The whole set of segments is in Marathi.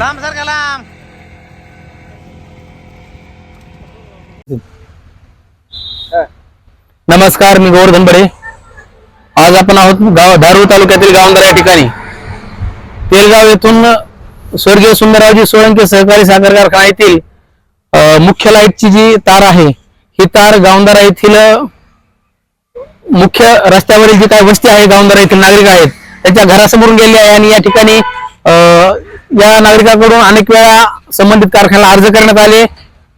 लांब सर का लांब नमस्कार मी गोवर्धन बडे. आज आपण आहोत गाव धारूर तालुक्यातील गावंदर या ठिकाणी. तेलगाव येथून स्वर्गीय सुंदररावजी सोळंके सहकारी साखर कारखाना येथील मुख्य लाईटची जी तार आहे ही तार गावंदारा येथील मुख्य रस्त्यावरील जी काही वस्ती आहे गावंदारा येथील नागरिक आहेत त्यांच्या घरासमोरून गेली आहे आणि या ठिकाणी या नागरिकांकडून अनेक वेळा संबंधित कारखान्याला अर्ज करण्यात आले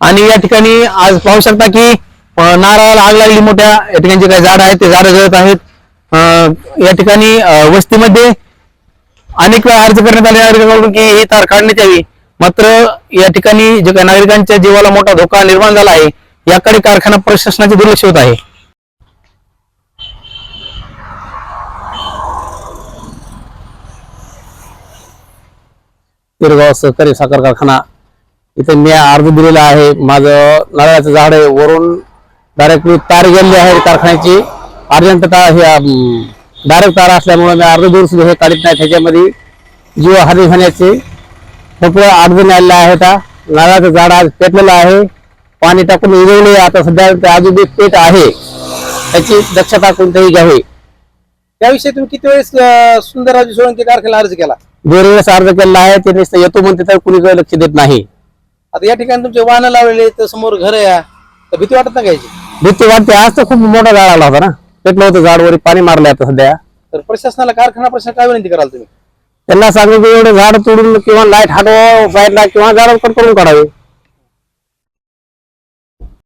आणि या ठिकाणी आज पाहू शकता की नारळाला आग लागली मोठ्या. या ठिकाणी जे काही झाड आहेत ते झाड जळत आहेत. या ठिकाणी वस्तीमध्ये अनेक वेळा अर्ज करण्यात आले नागरिकांकडून की ही तार काढण्यात यावी मात्र या ठिकाणी जे काही नागरिकांच्या जीवाला मोठा धोका निर्माण झाला आहे याकडे कारखाना प्रशासनाचे दुर्लक्ष होत आहे. पिरगाव सहकारी साखर कारखाना. इथे मी अर्ज दिलेला आहे. माझं नारळाचं झाड आहे. वरून डायरेक्टली तार गेलेली आहे कारखान्याची. अर्जंट तार हे डायरेक्ट तार असल्यामुळे मी अर्ज दूर सुद्धा हे काढत नाही. त्याच्यामध्ये जीव हानी होण्याचे खूप अडचण आलेला आहे आता. नारळाचं झाड आज पेटलेलं आहे. पाणी टाकून उगवले आता सध्या ते अजून पेट आहे. त्याची दक्षता कोणत्याही घ्यावी. त्याविषयी तुम्ही किती वेळेस अं, सुंदररावजी सोळंके कारखान्याला अर्ज केला? वेळेस अर्ज केलेला आहे ते नुसतं येतो म्हणते तर कुणी काही लक्ष देत नाही. आता या ठिकाणी तुमचे वाहनं लावलेले तर समोर घर आहे. तर भीती वाटत नाही घ्यायची भीती वाटते. आज तर खूप मोठा झाड आला होता ना. पेटलं होतं झाडवर पाणी मारलं आता सध्या. तर प्रशासनाला कारखाना प्रशासन काय विनंती कराल तुम्ही? त्यांना सांगू की एवढं झाड तोडून किंवा लाइट हटवा साईडला किंवा झाड कट करून काढावे.